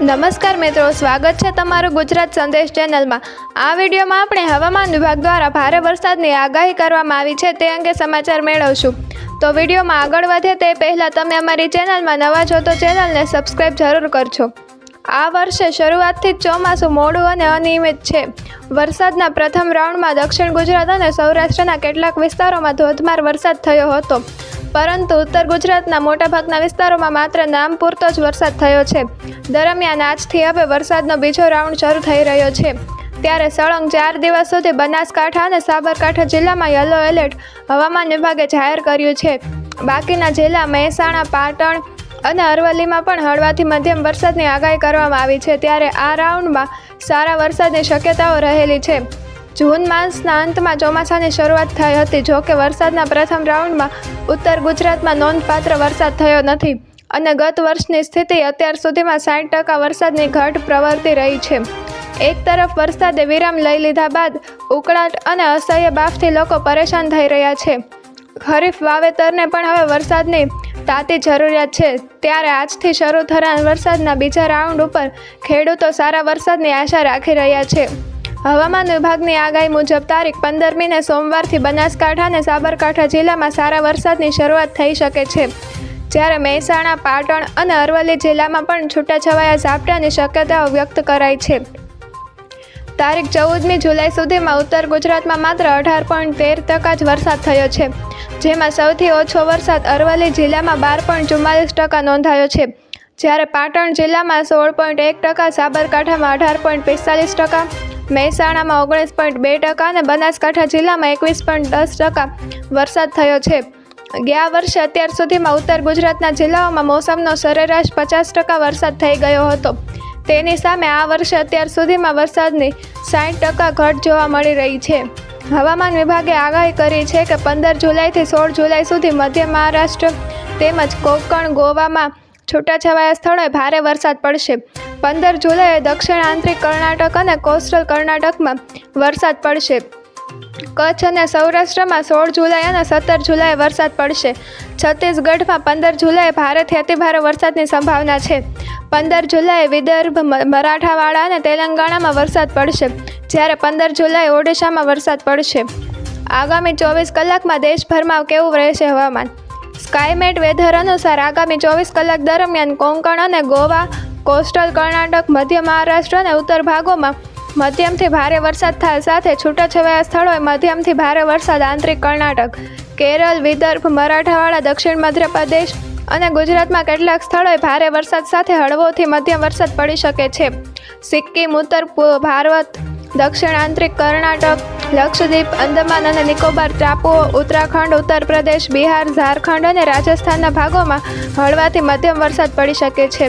નમસ્કાર મિત્રો, સ્વાગત છે તમારું ગુજરાત સંદેશ ચેનલમાં. આ વિડીયોમાં આપણે હવામાન વિભાગ દ્વારા ભારે વરસાદની આગાહી કરવામાં આવી છે તે અંગે સમાચાર મેળવશું. તો વિડીયોમાં આગળ વધે તે પહેલાં તમે અમારી ચેનલમાં નવા છો તો ચેનલને સબસ્ક્રાઈબ જરૂર કરજો. આ વર્ષે શરૂઆતથી જ ચોમાસું મોડું અને અનિયમિત છે. વરસાદના પ્રથમ રાઉન્ડમાં દક્ષિણ ગુજરાત અને સૌરાષ્ટ્રના કેટલાક વિસ્તારોમાં ધોધમાર વરસાદ થયો હતો. પરંતુ ઉત્તર ગુજરાતના મોટાભાગના વિસ્તારોમાં માત્ર નામ પૂરતો જ વરસાદ થયો છે. દરમિયાન આજથી હવે વરસાદનો બીજો રાઉન્ડ શરૂ થઈ રહ્યો છે. ત્યારે સળંગ ચાર દિવસ સુધી બનાસકાંઠા અને સાબરકાંઠા જિલ્લામાં યલો એલર્ટ હવામાન વિભાગે જાહેર કર્યું છે. બાકીના જિલ્લા મહેસાણા, પાટણ અને અરવલ્લીમાં પણ હળવાથી મધ્યમ વરસાદની આગાહી કરવામાં આવી છે. ત્યારે આ રાઉન્ડમાં સારા વરસાદની શક્યતાઓ રહેલી છે. જૂન માસના અંતમાં ચોમાસાની શરૂઆત થઈ હતી. જોકે વરસાદના પ્રથમ રાઉન્ડમાં ઉત્તર ગુજરાતમાં નોંધપાત્ર વરસાદ થયો નથી. અને ગત વર્ષની સ્થિતિ અત્યાર સુધીમાં સાઠ ટકા વરસાદની ઘટ પ્રવર્તી રહી છે. એક તરફ વરસાદે વિરામ લઈ લીધા બાદ ઉકળાટ અને અસહ્ય બાફથી લોકો પરેશાન થઈ રહ્યા છે. ખરીફ વાવેતરને પણ હવે વરસાદની તાતી જરૂરિયાત છે. ત્યારે આજથી શરૂ થનાર વરસાદના બીજા રાઉન્ડ ઉપર ખેડૂતો સારા વરસાદની આશા રાખી રહ્યા છે. હવામાન વિભાગની આગાહી મુજબ તારીખ પંદરમીને સોમવારથી બનાસકાંઠા અને સાબરકાંઠા જિલ્લામાં સારા વરસાદની શરૂઆત થઈ શકે છે. જ્યારે મહેસાણા, પાટણ અને અરવલ્લી જિલ્લામાં પણ છૂટાછવાયા ઝાપટાની શક્યતાઓ વ્યક્ત કરાઈ છે. તારીખ ચૌદમી જુલાઈ સુધીમાં ઉત્તર ગુજરાતમાં માત્ર અઢાર પોઈન્ટ તેર ટકા જ વરસાદ થયો છે. જેમાં સૌથી ઓછો વરસાદ અરવલ્લી જિલ્લામાં બાર પોઈન્ટ ચુમ્માલીસ ટકા નોંધાયો છે. જ્યારે પાટણ જિલ્લામાં સોળ પોઈન્ટ એક ટકા, સાબરકાંઠામાં અઢાર પોઈન્ટ પિસ્તાલીસ ટકા મહેસાણામાં ઓગણીસ પોઈન્ટ બે ટકા અને બનાસકાંઠા જિલ્લામાં એકવીસ પોઈન્ટ દસ ટકા વરસાદ થયો છે. ગયા વર્ષે અત્યાર સુધીમાં ઉત્તર ગુજરાતના જિલ્લાઓમાં મોસમનો સરેરાશ પચાસ ટકા વરસાદ થઈ ગયો હતો. તેની સામે આ વર્ષે અત્યાર સુધીમાં વરસાદની સાઠ ટકા ઘટ જોવા મળી રહી છે. હવામાન વિભાગે આગાહી કરી છે કે પંદર જુલાઈથી સોળ જુલાઈ સુધી મધ્ય મહારાષ્ટ્ર તેમજ કોંકણ ગોવામાં છૂટાછવાયા સ્થળોએ ભારે વરસાદ પડશે. પંદર જુલાઈએ દક્ષિણ આંતરિક કર્ણાટક અને કોસ્ટલ કર્ણાટકમાં વરસાદ પડશે. કચ્છ અને સૌરાષ્ટ્રમાં સોળ જુલાઈ અને સત્તર જુલાઈએ વરસાદ પડશે. છત્તીસગઢમાં પંદર જુલાઈએ ભારેથી અતિભારે વરસાદની સંભાવના છે. પંદર જુલાઈએ વિદર્ભ મરાઠાવાડા અને તેલંગાણામાં વરસાદ પડશે, જ્યારે પંદર જુલાઈએ ઓડિશામાં વરસાદ પડશે. આગામી ચોવીસ કલાકમાં દેશભરમાં કેવું રહેશે હવામાન? સ્કાયમેટ વેધર અનુસાર આગામી ચોવીસ કલાક દરમિયાન કોંકણ અને ગોવા કોસ્ટલ કર્ણાટક, મધ્ય મહારાષ્ટ્ર અને ઉત્તર ભાગોમાં મધ્યમથી ભારે વરસાદ થાય સાથે છૂટાછવાયા સ્થળોએ મધ્યમથી ભારે વરસાદ આંતરિક કર્ણાટક, કેરળ, વિદર્ભ, મરાઠાવાડા, દક્ષિણ મધ્યપ્રદેશ અને ગુજરાતમાં કેટલાક સ્થળોએ ભારે વરસાદ સાથે હળવોથી મધ્યમ વરસાદ પડી શકે છે. સિક્કિમ, ઉત્તર ભારત, દક્ષિણ આંતરિક કર્ણાટક, લક્ષદ્વીપ, અંદમાન અને નિકોબાર ટાપુઓ, ઉત્તરાખંડ, ઉત્તર પ્રદેશ, બિહાર, ઝારખંડ અને રાજસ્થાનના ભાગોમાં હળવાથી મધ્યમ વરસાદ પડી શકે છે.